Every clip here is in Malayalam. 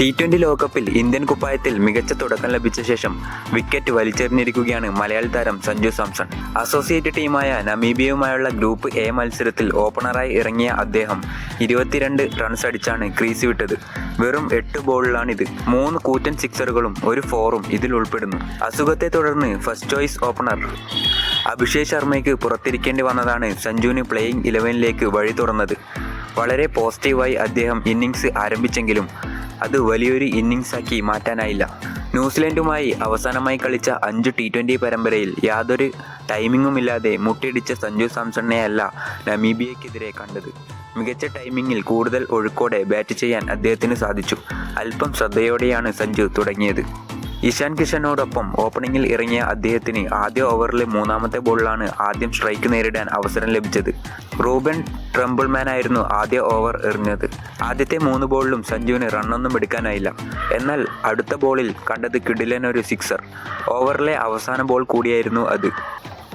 ടി ട്വന്റി ലോകകപ്പിൽ ഇന്ത്യൻ കുപ്പായത്തിൽ മികച്ച തുടക്കം ലഭിച്ച ശേഷം വിക്കറ്റ് വലിച്ചെറിഞ്ഞിരിക്കുകയാണ് മലയാളി താരം സഞ്ജു സാംസൺ. അസോസിയേറ്റ് ടീമായ നമീബിയയുമായുള്ള ഗ്രൂപ്പ് എ മത്സരത്തിൽ ഓപ്പണറായി ഇറങ്ങിയ അദ്ദേഹം ഇരുപത്തിരണ്ട് റൺസ് അടിച്ചാണ് ക്രീസ് വിട്ടത്. വെറും എട്ട് ബോളിലാണിത് മൂന്ന് കൂറ്റൻ സിക്സറുകളും ഒരു ഫോറും ഇതിൽ ഉൾപ്പെടുന്നു. അസുഖത്തെ തുടർന്ന് ഫസ്റ്റ് ചോയ്സ് ഓപ്പണർ അഭിഷേക് ശർമ്മയ്ക്ക് പുറത്തിരിക്കേണ്ടി വന്നതാണ് സഞ്ജുവിന് പ്ലേയിങ് ഇലവനിലേക്ക് വഴി തുറന്നത്. വളരെ പോസിറ്റീവായി അദ്ദേഹം ഇന്നിങ്സ് ആരംഭിച്ചെങ്കിലും അത് വലിയൊരു ഇന്നിങ്സാക്കി മാറ്റാനായില്ല. ന്യൂസിലൻഡുമായി അവസാനമായി കളിച്ച അഞ്ച് ടി ട്വന്റി പരമ്പരയിൽ യാതൊരു ടൈമിങ്ങുമില്ലാതെ മുട്ടിയിടിച്ച സഞ്ജു സാംസണിനെയല്ല നമീബിയക്കെതിരെ കണ്ടത്. മികച്ച ടൈമിങ്ങിൽ കൂടുതൽ ഒഴുക്കോടെ ബാറ്റ് ചെയ്യാൻ അദ്ദേഹത്തിന് സാധിച്ചു. അല്പം ശ്രദ്ധയോടെയാണ് സഞ്ജു തുടങ്ങിയത്. ഇഷാൻ കിഷനോടൊപ്പം ഓപ്പണിംഗിൽ ഇറങ്ങിയ അദ്ദേഹത്തിന് ആദ്യ ഓവറിലെ മൂന്നാമത്തെ ബോളിലാണ് ആദ്യം സ്ട്രൈക്ക് നേരിടാൻ അവസരം ലഭിച്ചത്. റൂബൻ ട്രംബിൾമാനായിരുന്നു ആദ്യ ഓവർ എറിഞ്ഞത്. ആദ്യത്തെ മൂന്ന് ബോളിലും സഞ്ജുവിന് റണ്ണൊന്നും എടുക്കാനായില്ല. എന്നാൽ അടുത്ത ബോളിൽ കണ്ടത് കിടിലൻ ഒരു സിക്സർ. ഓവറിലെ അവസാന ബോൾ കൂടിയായിരുന്നു അത്.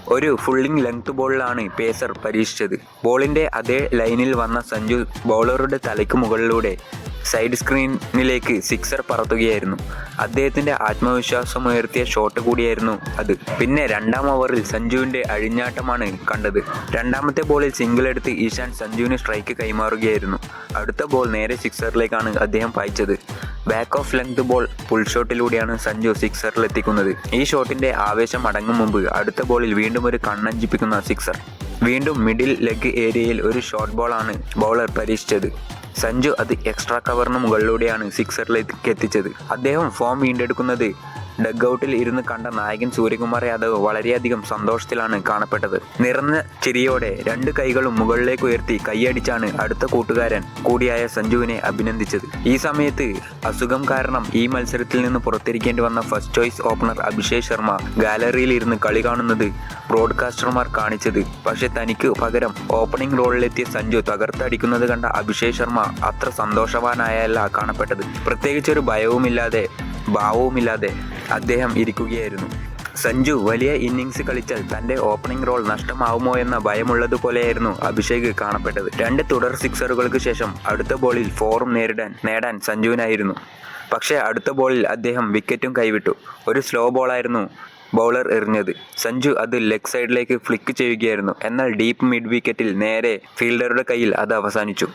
ഒരു ഫുള്ളിംഗ് ലെങ്ത് ബോളിലാണ് പേസർ പരീക്ഷിച്ചത്. ബോളിന്റെ അതേ ലൈനിൽ വന്ന സഞ്ജു ബൗളറുടെ തലയ്ക്ക് മുകളിലൂടെ സൈഡ് സ്ക്രീനിലേക്ക് സിക്സർ പറത്തുകയായിരുന്നു. അദ്ദേഹത്തിന്റെ ആത്മവിശ്വാസമുയർത്തിയ ഷോട്ട് കൂടിയായിരുന്നു അത്. പിന്നെ രണ്ടാം ഓവറിൽ സഞ്ജുവിന്റെ അഴിഞ്ഞാട്ടമാണ് കണ്ടത്. രണ്ടാമത്തെ ബോളിൽ സിംഗിൾ എടുത്ത് ഈശാൻ സഞ്ജുവിന് സ്ട്രൈക്ക് കൈമാറുകയായിരുന്നു. അടുത്ത ബോൾ നേരെ സിക്സറിലേക്കാണ് അദ്ദേഹം പായിച്ചത്. Back of length ball pull ഷോട്ടിലൂടെയാണ് Sanju സിക്സറിൽ എത്തിക്കുന്നത്. ഈ ഷോട്ടിന്റെ ആവേശം അടങ്ങും മുമ്പ് അടുത്ത ബോളിൽ വീണ്ടും ഒരു കണ്ണഞ്ചിപ്പിക്കുന്ന സിക്സർ. വീണ്ടും മിഡിൽ ലെഗ് ഏരിയയിൽ ഒരു ഷോർട്ട് ബോളാണ് ബൗളർ പരീക്ഷിച്ചത്. സഞ്ജു അത് എക്സ്ട്രാ കവറിന് മുകളിലൂടെയാണ് സിക്സറിലേക്ക് എത്തിച്ചത്. അദ്ദേഹം ഫോം വീണ്ടെടുക്കുന്നത് ഡഗ്ഔട്ടിൽ ഇരുന്ന് കണ്ട നായകൻ സൂര്യകുമാർ യാദവ് വളരെയധികം സന്തോഷത്തിലാണ് കാണപ്പെട്ടത്. നിറഞ്ഞ ചിരിയോടെ രണ്ട് കൈകളും മുകളിലേക്ക് ഉയർത്തി കൈയടിച്ചാണ് അടുത്ത കൂട്ടുകാരൻ കൂടിയായ സഞ്ജുവിനെ അഭിനന്ദിച്ചത്. ഈ സമയത്ത് അസുഖം കാരണം ഈ മത്സരത്തിൽ നിന്ന് പുറത്തിരിക്കേണ്ടി വന്ന first choice opener Abhishek Sharma ഗാലറിയിൽ ഇരുന്ന് കളി കാണുന്നത് ബ്രോഡ്കാസ്റ്റർമാർ കാണിച്ചത്. പക്ഷെ തനിക്ക് പകരം ഓപ്പണിംഗ് റോളിലെത്തിയ സഞ്ജു തകർത്തടിക്കുന്നത് കണ്ട അഭിഷേക് ശർമ്മ അത്ര സന്തോഷവാനായല്ല കാണപ്പെട്ടത്. പ്രത്യേകിച്ചൊരു ഭയവുമില്ലാതെ ഭാവവുമില്ലാതെ അദ്ദേഹം ഇരിക്കുകയായിരുന്നു. സഞ്ജു വലിയ ഇന്നിങ്സ് കളിച്ചാൽ തന്റെ ഓപ്പണിംഗ് റോൾ നഷ്ടമാവുമോ എന്ന ഭയമുള്ളതുപോലെയായിരുന്നു അഭിഷേക് കാണപ്പെട്ടത്. രണ്ട് തുടർ സിക്സറുകൾക്ക് ശേഷം അടുത്ത ബോളിൽ ഫോറും നേരിടാൻ നേടാൻ സഞ്ജുവിനായിരുന്നു. പക്ഷേ അടുത്ത ബോളിൽ അദ്ദേഹം വിക്കറ്റും കൈവിട്ടു. ഒരു സ്ലോ ബോളായിരുന്നു ബൗളർ എറിഞ്ഞത്. സഞ്ജു അത് ലെഗ് സൈഡിലേക്ക് ഫ്ലിക്ക് ചെയ്യുകയായിരുന്നു. എന്നാൽ ഡീപ്പ് മിഡ് വിക്കറ്റിൽ നേരെ ഫീൽഡറുടെ കയ്യിൽ അത് അവസാനിച്ചു.